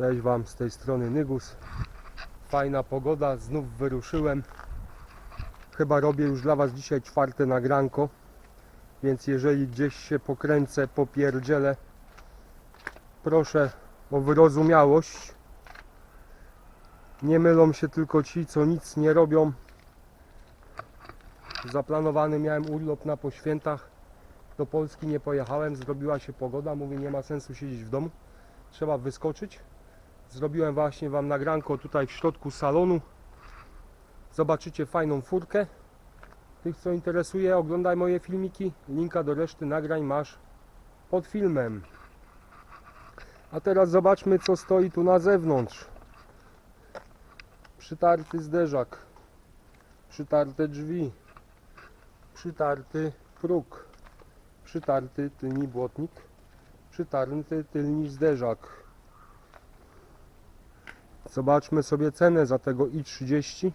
Cześć Wam z tej strony Nygus. Fajna pogoda, znów wyruszyłem. Chyba robię już dla Was dzisiaj czwarte nagranko. Więc jeżeli gdzieś się pokręcę, popierdzielę, proszę o wyrozumiałość. Nie mylą się tylko ci, co nic nie robią. Zaplanowany miałem urlop na poświętach. Do Polski nie pojechałem, zrobiła się pogoda. Mówię, nie ma sensu siedzieć w domu. Trzeba wyskoczyć. Zrobiłem właśnie Wam nagranko tutaj w środku salonu. Zobaczycie fajną furkę. Tych co interesuje, oglądaj moje filmiki. Linka do reszty nagrań masz pod filmem. A teraz zobaczmy co stoi tu na zewnątrz. Przytarty zderzak. Przytarte drzwi. Przytarty próg. Przytarty tylni błotnik. Przytarty tylni zderzak. Zobaczmy sobie cenę za tego i30.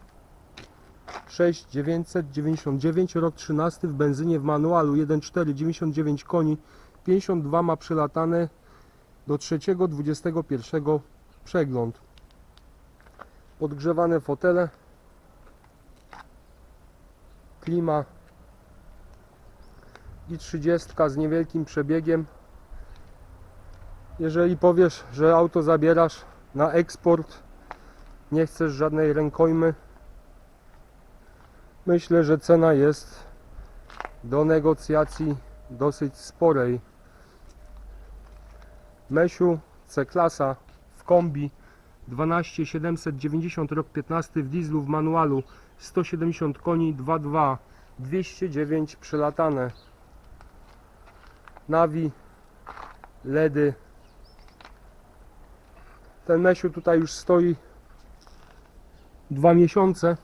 6999 rok 13 w benzynie w manualu 1.4 99 koni 52 ma przelatane do 3.21 przegląd. Podgrzewane fotele. Klima. I 30 z niewielkim przebiegiem. Jeżeli powiesz, że auto zabierasz na eksport nie chcesz żadnej rękojmy? Myślę, że cena jest do negocjacji dosyć sporej. Mesiu C-klasa w kombi 12790 rok 15 w dieslu w manualu 170 koni 2.2 209 przelatane. Navi LEDy. Ten Mesiu tutaj już stoi dwa miesiące.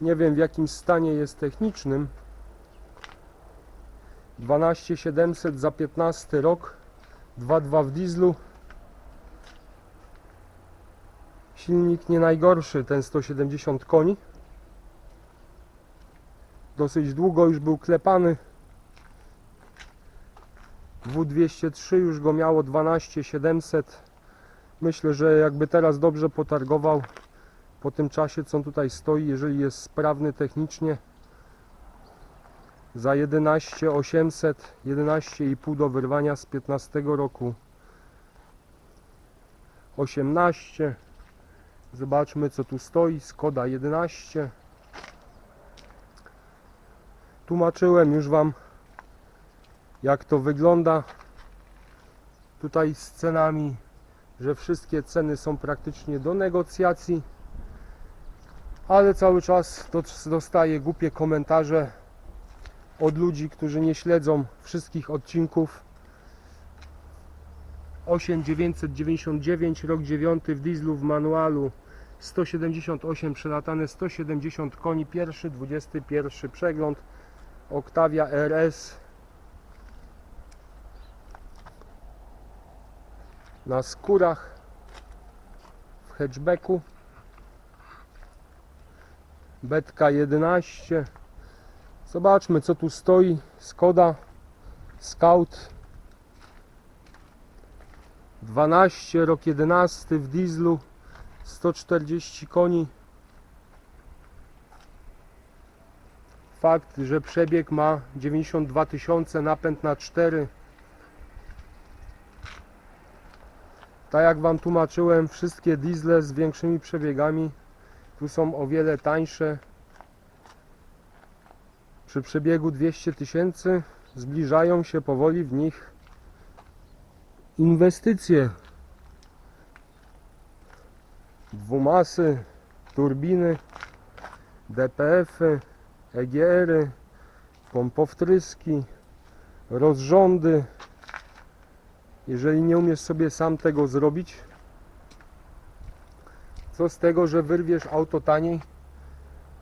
Nie wiem w jakim stanie jest technicznym. 12700 za 15 rok 2.2 w dieslu. Silnik nie najgorszy ten 170 koni. Dosyć długo już był klepany. W203 już go miało 12700 myślę, że jakby teraz dobrze potargował po tym czasie co on tutaj stoi, jeżeli jest sprawny technicznie za 11 800 11,5 do wyrwania z 15 roku. 18 zobaczmy co tu stoi. Skoda 11 tłumaczyłem już Wam jak to wygląda. Tutaj z cenami że wszystkie ceny są praktycznie do negocjacji ale cały czas do- dostaję głupie komentarze od ludzi, którzy nie śledzą wszystkich odcinków. 8999 rok 9 w dieslu w manualu. 178 przelatane 170 koni pierwszy 21 przegląd. Octavia RS na skórach w hatchbacku Betka 11 Zobaczmy co tu stoi. Skoda Scout. 12 rok 11 w dieslu. 140 koni. Fakt, że przebieg ma 92 tysiące napęd na 4 Tak jak Wam tłumaczyłem wszystkie diesle z większymi przebiegami tu są o wiele tańsze. Przy przebiegu 200 tysięcy zbliżają się powoli w nich inwestycje. Dwumasy, turbiny DPF-y, EGR-y pompowtryski rozrządy. Jeżeli nie umiesz sobie sam tego zrobić co z tego, że wyrwiesz auto taniej?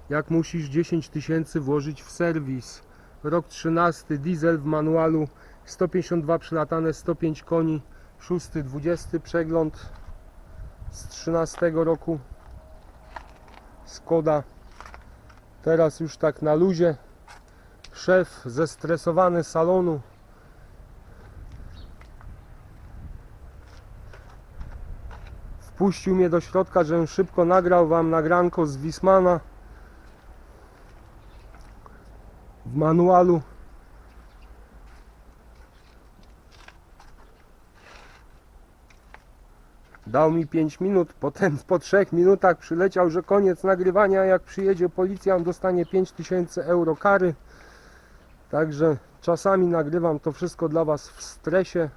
Jak musisz 10 tysięcy włożyć w serwis. Rok 13 diesel w manualu 152 przelatane 105 koni 6 20 przegląd. Z 13 roku Skoda. Teraz już tak na luzie. Szef zestresowany salonu wpuścił mnie do środka, żebym szybko nagrał wam nagranko z Wismana w manualu Dał mi 5 minut, potem po 3 minutach przyleciał, że koniec nagrywania. Jak przyjedzie policja, on dostanie 5000 euro kary. Także czasami nagrywam to wszystko dla Was w stresie.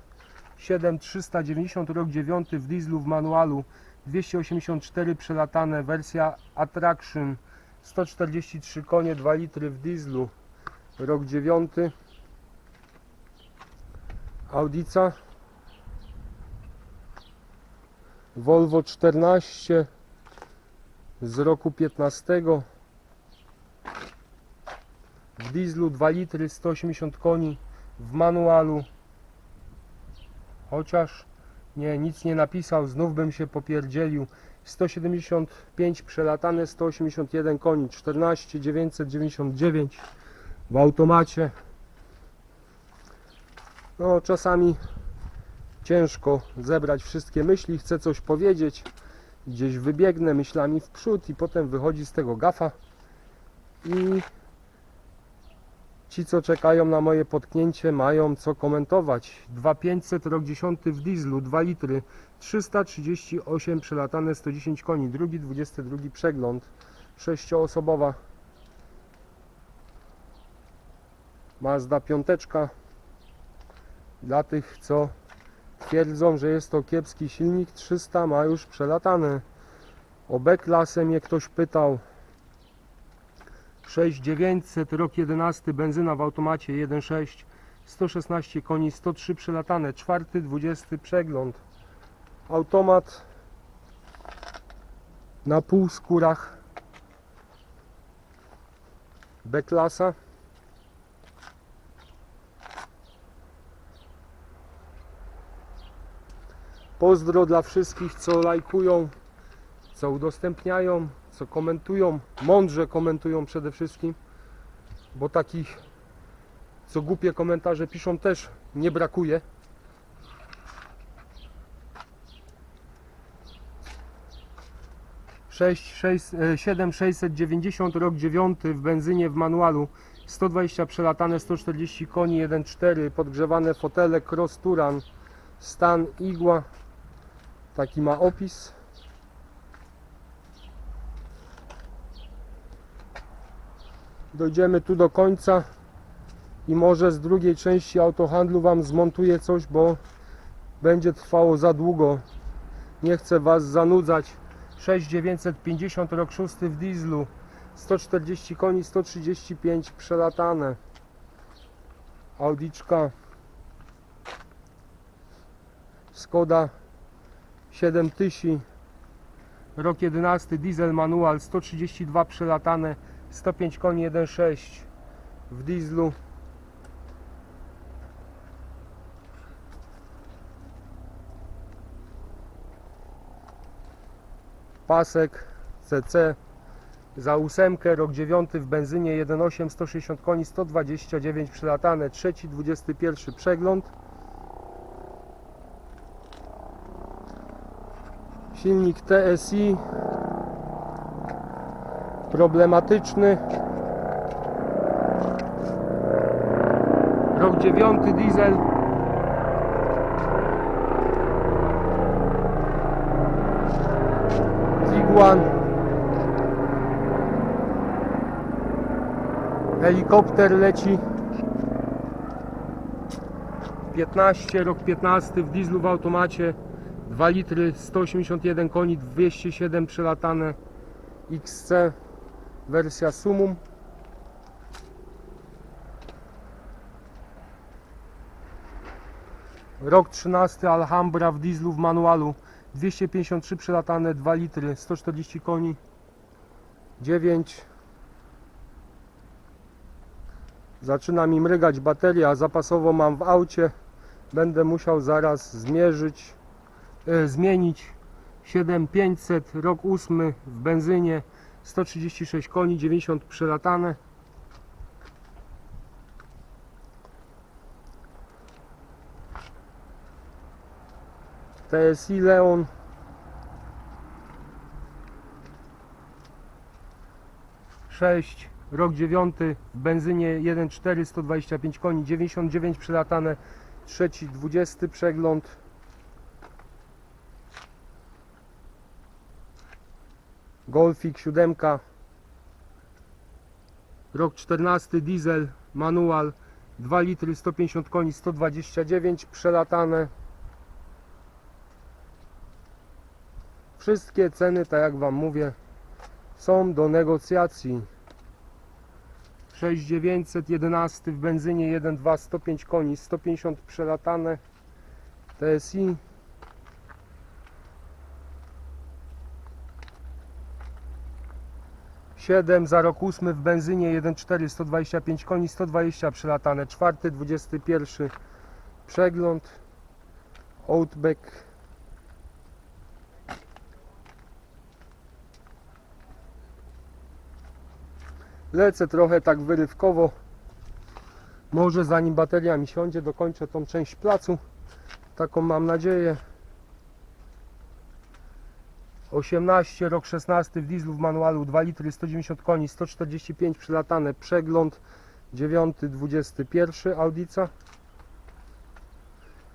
7390 rok 9 w dieslu w manualu 284 przelatane wersja Attraction 143 konie 2 litry w dieslu. Rok 9 Audica. Volvo 14 z roku 15 w dieslu 2 litry 180 koni w manualu chociaż nie, nic nie napisał, znów bym się popierdzielił. 175 przelatane 181 koni 14 999 w automacie. No czasami ciężko zebrać wszystkie myśli, chcę coś powiedzieć, gdzieś wybiegnę myślami w przód i potem wychodzi z tego gafa i ci co czekają na moje potknięcie mają co komentować 2500 rok 10 w dieslu 2 litry 338 przelatane 110 koni drugi 22 przegląd sześcioosobowa Mazda piąteczka dla tych co Twierdzą, że jest to kiepski silnik, 300 ma już przelatane. O B-klasę mnie ktoś pytał. 6900, rok 11, benzyna w automacie 1.6, 116 koni, 103 przelatane, czwarty, 20 przegląd. Automat na półskórach. B-klasa. Pozdro dla wszystkich, co lajkują, co udostępniają, co komentują, mądrze komentują przede wszystkim, bo takich, co głupie komentarze piszą, też nie brakuje. Sześć, sześć, e, 7690 rok 9 w benzynie w manualu 120 przelatane 140 koni 1.4 podgrzewane fotele Cross Turan stan igła Taki ma opis. Dojdziemy tu do końca i może z drugiej części autohandlu Wam zmontuję coś, bo będzie trwało za długo. Nie chcę Was zanudzać. 6950 rok 6 w dieslu. 140 koni 135 przelatane. Audiczka. Skoda 7000 rok 11 diesel manual 132 przelatane 105 koni 1.6 w dieslu. Pasek CC za ósemkę rok 9 w benzynie 1.8 160 koni 129 przelatane trzeci 21 przegląd. Silnik TSI problematyczny. Rok 9 diesel. Tiguan. Helikopter leci. 15 rok 15 w dieslu w automacie. 2 litry 181 koni 207 przelatane. XC wersja Sumum rok 13 Alhambra w dieslu w manualu. 253 przelatane 2 litry 140 koni 9 zaczyna mi mrygać bateria zapasowo mam w aucie. Będę musiał zaraz zmierzyć e, zmienić 7500 rok 8 w benzynie 136 koni, 90 przelatane. TSI Leon. Sześć, rok dziewiąty, w benzynie 1.4, 125 koni, 99 przelatane, trzeci, 20 przegląd. Golfik 7, rok 14, diesel, manual, 2 litry, 150 koni, 129 przelatane. Wszystkie ceny, tak jak Wam mówię, są do negocjacji. 6911 w benzynie 1.2 105 koni 150 przelatane TSI Siedem za rok 8 w benzynie 1.4 125 koni 120 przelatane czwarty 21 przegląd Outback Lecę trochę tak wyrywkowo. Może zanim bateria mi siądzie, dokończę tą część placu. Taką mam nadzieję. 18, rok 16 w dieslu w manualu 2 litry 190 koni 145 przylatane przegląd 9 21 Audica.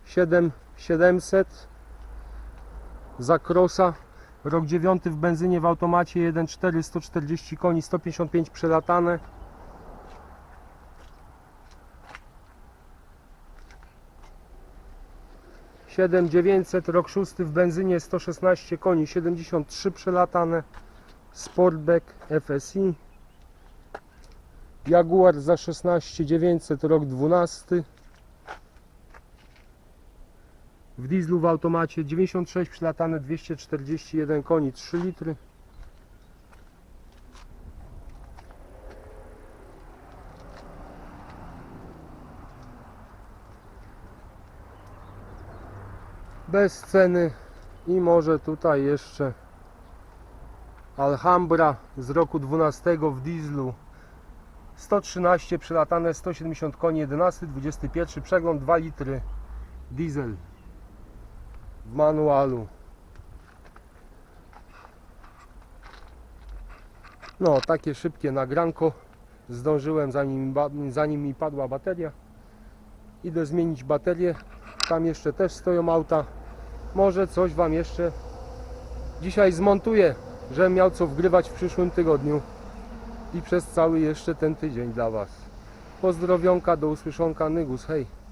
7 700 za Crossa Rok 9 w benzynie w automacie 1.4 140 koni 155 przelatane Siedem dziewięćset, rok 6 w benzynie 116 koni 73 przelatane. Sportback FSI Jaguar za 16 900 rok 12 w dieslu w automacie 96 przylatane 241 koni 3 litry bez ceny i może tutaj jeszcze Alhambra z roku 12 w dieslu 113 przylatane 170 koni 11 21 przegląd 2 litry diesel w manualu. No, takie szybkie nagranko. Zdążyłem zanim, zanim mi padła bateria. Idę zmienić baterię. Tam jeszcze też stoją auta. Może coś Wam jeszcze dzisiaj zmontuję, żebym miał co wgrywać w przyszłym tygodniu i przez cały jeszcze ten tydzień dla Was. Pozdrowionka, do usłyszonka, Nygus, hej!